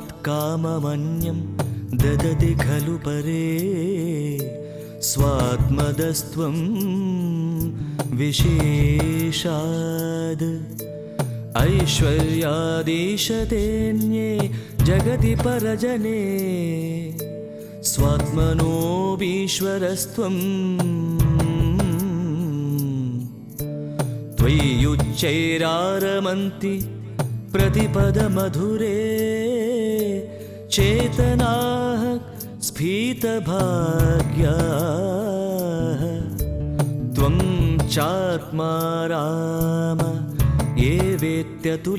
काममन्यं ददति खलु परे। स्वात्मदस्त्वं विशेषाद्। ऐश्वर्यादीशतेऽन्ये जगति परजने। स्वात्मनोऽपीश्वरस्त्वम् त्वय्युच्चैरारमन्ति प्रतिपदमधुरे चेतनाः स्फीतभाग्याः। त्वं चात्मा राम ये वेत्यतुलगुणगणाधार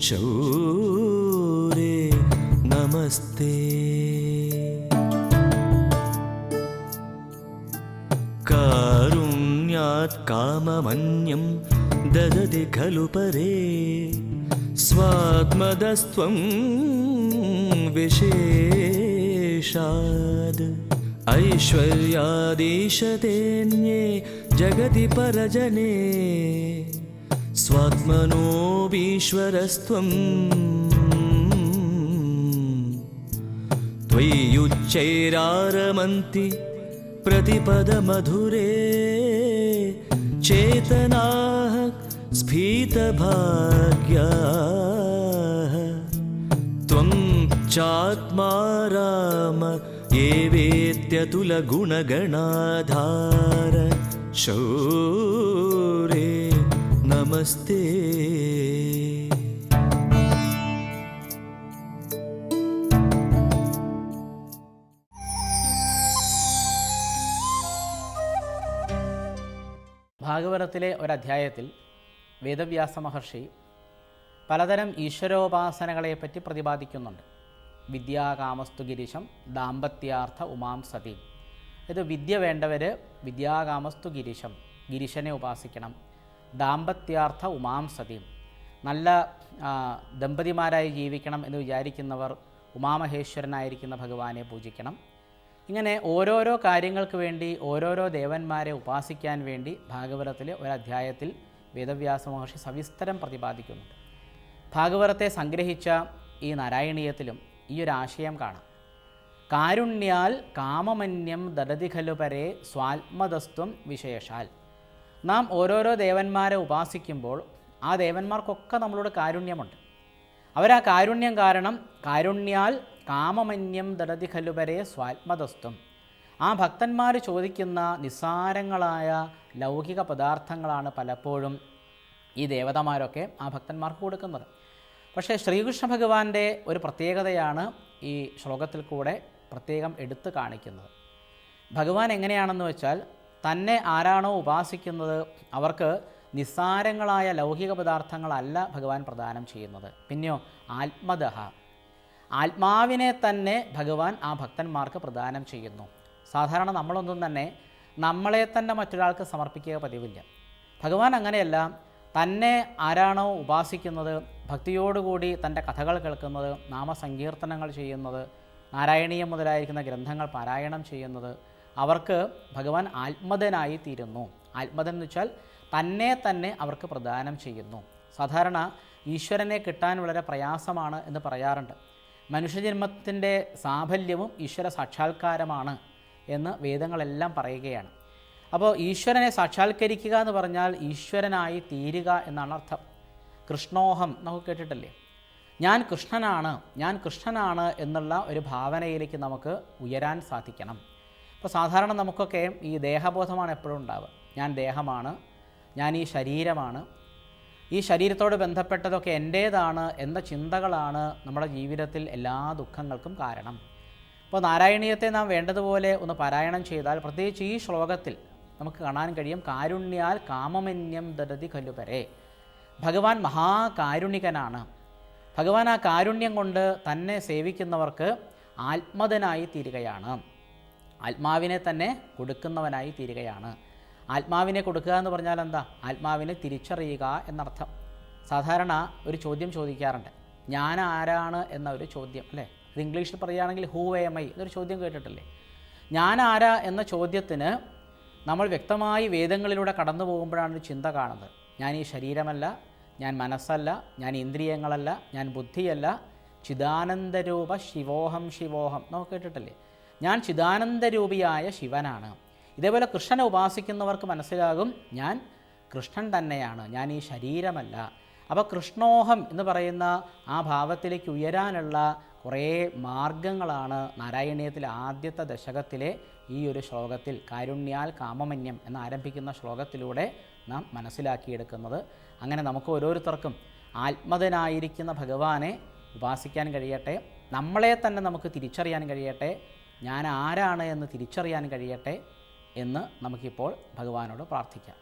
शौरे नमस्ते। कारुण्यात् काममन्यं ददति खलु परे स्वात्मदस्त्वं विशेषाद् ऐश्वर्यादीशतेऽन्ये जगति परजने स्वात्मनोऽपीश्वरस्त्वम् त्वय्युच्चैरारमन्ति प्रतिपदमधुरे चेतनाः स्फीतभाग्याः त्वं चात्मा राम ये वेत्यतुलगुणगणाधार शौरे नमस्ते ഭാഗവതത്തിലെ ഒരധ്യായത്തിൽ വേദവ്യാസ മഹർഷി പലതരം ഈശ്വരോപാസനകളെപ്പറ്റി പ്രതിപാദിക്കുന്നുണ്ട്. വിദ്യാകാമസ്തു ഗിരിശം ദാമ്പത്യാർത്ഥ ഉമാം സതി. ഇത് വിദ്യ വേണ്ടവർ വിദ്യാകാമസ്തു ഗിരിശം ഗിരിശനെ ഉപാസിക്കണം. ദാമ്പത്യാർത്ഥ ഉമാം സതി. നല്ല ദമ്പതിമാരായി ജീവിക്കണം എന്ന് വിചാരിക്കുന്നവർ ഉമാമഹേശ്വരനായിരിക്കുന്ന ഭഗവാനെ പൂജിക്കണം. ഇങ്ങനെ ഓരോരോ കാര്യങ്ങൾക്ക് വേണ്ടി ഓരോരോ ദേവന്മാരെ ഉപാസിക്കാൻ വേണ്ടി ഭാഗവതത്തിലെ ഒരധ്യായത്തിൽ വേദവ്യാസ മഹർഷി സവിസ്തരം പ്രതിപാദിക്കുന്നുണ്ട് ഭാഗവതത്തെ സംഗ്രഹിച്ച ഈ നാരായണീയത്തിലും ഈ ഒരു ആശയം കാണാം. കാരുണ്യാൽ കാമമന്യം ദദതി ഖലു സ്വാത്മതസ്ത്വം വിശേഷാൽ. നാം ഓരോരോ ദേവന്മാരെ ഉപാസിക്കുമ്പോൾ ആ ദേവന്മാർക്കൊക്കെ നമ്മളോട് കാരുണ്യമുണ്ട്. അവരാ കാരുണ്യം കാരണം കാരുണ്യാൽ കാമമന്യം ദടതി ഖലുപരെ സ്വാത്മതസ്ത്വം ആ ഭക്തന്മാർ ചോദിക്കുന്ന നിസ്സാരങ്ങളായ ലൗകിക പദാർത്ഥങ്ങളാണ് പലപ്പോഴും ഈ ദേവതമാരൊക്കെ ആ ഭക്തന്മാർക്ക് കൊടുക്കുന്നത്. പക്ഷേ ശ്രീകൃഷ്ണ ഭഗവാന്റെ ഒരു പ്രത്യേകതയാണ് ഈ ശ്ലോകത്തിൽ കൂടെ പ്രത്യേകം എടുത്തു കാണിക്കുന്നത്. ഭഗവാൻ എങ്ങനെയാണെന്ന് വെച്ചാൽ തന്നെ ആരാണോ ഉപാസിക്കുന്നത് അവർക്ക് നിസ്സാരങ്ങളായ ലൗകിക പദാർത്ഥങ്ങളല്ല ഭഗവാൻ പ്രദാനം ചെയ്യുന്നത്. പിന്നെയോ ആത്മദഹ. ആത്മാവിനെ തന്നെ ഭഗവാൻ ആ ഭക്തന്മാർക്ക് പ്രദാനം ചെയ്യുന്നു. സാധാരണ നമ്മളൊന്നും തന്നെ നമ്മളെ തന്നെ മറ്റൊരാൾക്ക് സമർപ്പിക്കുക പതിവില്ല. ഭഗവാൻ അങ്ങനെയല്ല തന്നെ ആരാണോ ഉപാസിക്കുന്നത് ഭക്തിയോടുകൂടി തന്റെ കഥകൾ കേൾക്കുന്നത് നാമസങ്കീർത്തനങ്ങൾ ചെയ്യുന്നത് നാരായണീയം മുതലായിരിക്കുന്ന ഗ്രന്ഥങ്ങൾ പാരായണം ചെയ്യുന്നത് അവർക്ക് ഭഗവാൻ ആത്മതനായി തീരുന്നു. ആത്മതൻ എന്ന് വെച്ചാൽ തന്നെ തന്നെ അവർക്ക് പ്രദാനം ചെയ്യുന്നു. സാധാരണ ഈശ്വരനെ കിട്ടാൻ വളരെ പ്രയാസമാണ് എന്ന് പറയാറുണ്ട്. മനുഷ്യജന്മത്തിന്റെ സാഫല്യവും ഈശ്വര സാക്ഷാത്കാരമാണ്. എന്ന് വേദങ്ങളെല്ലാം പറയുകയാണ്. അപ്പോൾ ഈശ്വരനെ സാക്ഷാത്കരിക്കുക എന്ന് പറഞ്ഞാൽ ഈശ്വരനായി തീരുക എന്നാണ് അർത്ഥം. കൃഷ്ണോഹം നമുക്ക് കേട്ടിട്ടല്ലേ? ഞാൻ കൃഷ്ണനാണ് ഞാൻ കൃഷ്ണനാണ് എന്നുള്ള ഒരു ഭാവനയിലേക്ക് നമുക്ക് ഉയരാൻ സാധിക്കണം. അപ്പോൾ സാധാരണ നമുക്കൊക്കെ ഈ ദേഹബോധമാണ് എപ്പോഴും ഉണ്ടാവുക. ഞാൻ ദേഹമാണ് ഞാൻ ഈ ശരീരമാണ്. ഈ ശരീരത്തോട് ബന്ധപ്പെട്ടതൊക്കെ എന്റേതാണ് എന്ന ചിന്തകളാണ് നമ്മുടെ ജീവിതത്തിൽ എല്ലാ ദുഃഖങ്ങൾക്കും കാരണം. അപ്പോൾ നാരായണീയത്തെ നാം വേണ്ടതുപോലെ ഒന്ന് പാരായണം ചെയ്താൽ പ്രത്യേകിച്ച് ഈ ശ്ലോകത്തിൽ നമുക്ക് കാണാൻ കഴിയും കാരുണ്യാൽ കാമമന്യം ദദതി കല്ലുപരെ ഭഗവാൻ മഹാകാരുണികനാണ്. ഭഗവാൻ ആ കാരുണ്യം കൊണ്ട് തന്നെ സേവിക്കുന്നവർക്ക് ആത്മതനായി തീരുകയാണ്. ആത്മാവിനെ തന്നെ കൊടുക്കുന്നവനായി തീരുകയാണ്. ആത്മാവിനെ കൊടുക്കുക എന്ന് പറഞ്ഞാൽ എന്താ? ആത്മാവിനെ തിരിച്ചറിയുക എന്നർത്ഥം. സാധാരണ ഒരു ചോദ്യം ചോദിക്കാറുണ്ട്. ഞാൻ ആരാണ്? എന്ന ഒരു ചോദ്യം അല്ലേ? ഇത് ഇംഗ്ലീഷിൽ പറയുകയാണെങ്കിൽ ഹൂ എം ഐ എന്നൊരു ചോദ്യം കേട്ടിട്ടില്ലേ? ഞാൻ ആരാ എന്ന ചോദ്യത്തിന് നമ്മൾ വ്യക്തമായി വേദങ്ങളിലൂടെ കടന്നു പോകുമ്പോഴാണ് ഒരു ചിന്ത കാണുന്നത്. ഞാൻ ഈ ശരീരമല്ല ഞാൻ മനസ്സല്ല ഞാൻ ഇന്ദ്രിയങ്ങളല്ല ഞാൻ ബുദ്ധിയല്ല. ചിദാനന്ദരൂപ ശിവോഹം ശിവോഹം നമുക്ക് കേട്ടിട്ടില്ലേ? ഞാൻ ചിദാനന്ദരൂപിയായ ശിവനാണ്. ഇതേപോലെ കൃഷ്ണനെ ഉപാസിക്കുന്നവർക്ക് മനസ്സിലാകും ഞാൻ കൃഷ്ണൻ തന്നെയാണ്. ഞാൻ ഈ ശരീരമല്ല. അപ്പോൾ കൃഷ്ണോഹം എന്ന് പറയുന്ന ആ ഭാവത്തിലേക്ക് ഉയരാനുള്ള കുറേ മാർഗങ്ങളാണ് നാരായണീയത്തിലെ ആദ്യത്തെ ദശകത്തിലെ ഈ ഒരു ശ്ലോകത്തിൽ കാരുണ്യാൽ കാമമന്യം എന്ന് ആരംഭിക്കുന്ന ശ്ലോകത്തിലൂടെ നാം മനസ്സിലാക്കിയെടുക്കുന്നത്. അങ്ങനെ നമുക്ക് ഓരോരുത്തർക്കും ആത്മതനായിരിക്കുന്ന ഭഗവാനെ ഉപാസിക്കാൻ കഴിയട്ടെ നമ്മളെ തന്നെ നമുക്ക് തിരിച്ചറിയാൻ കഴിയട്ടെ ഞാൻ ആരാണ് എന്ന് തിരിച്ചറിയാൻ കഴിയട്ടെ എന്ന് നമുക്കിപ്പോൾ ഭഗവാനോട് പ്രാർത്ഥിക്കാം.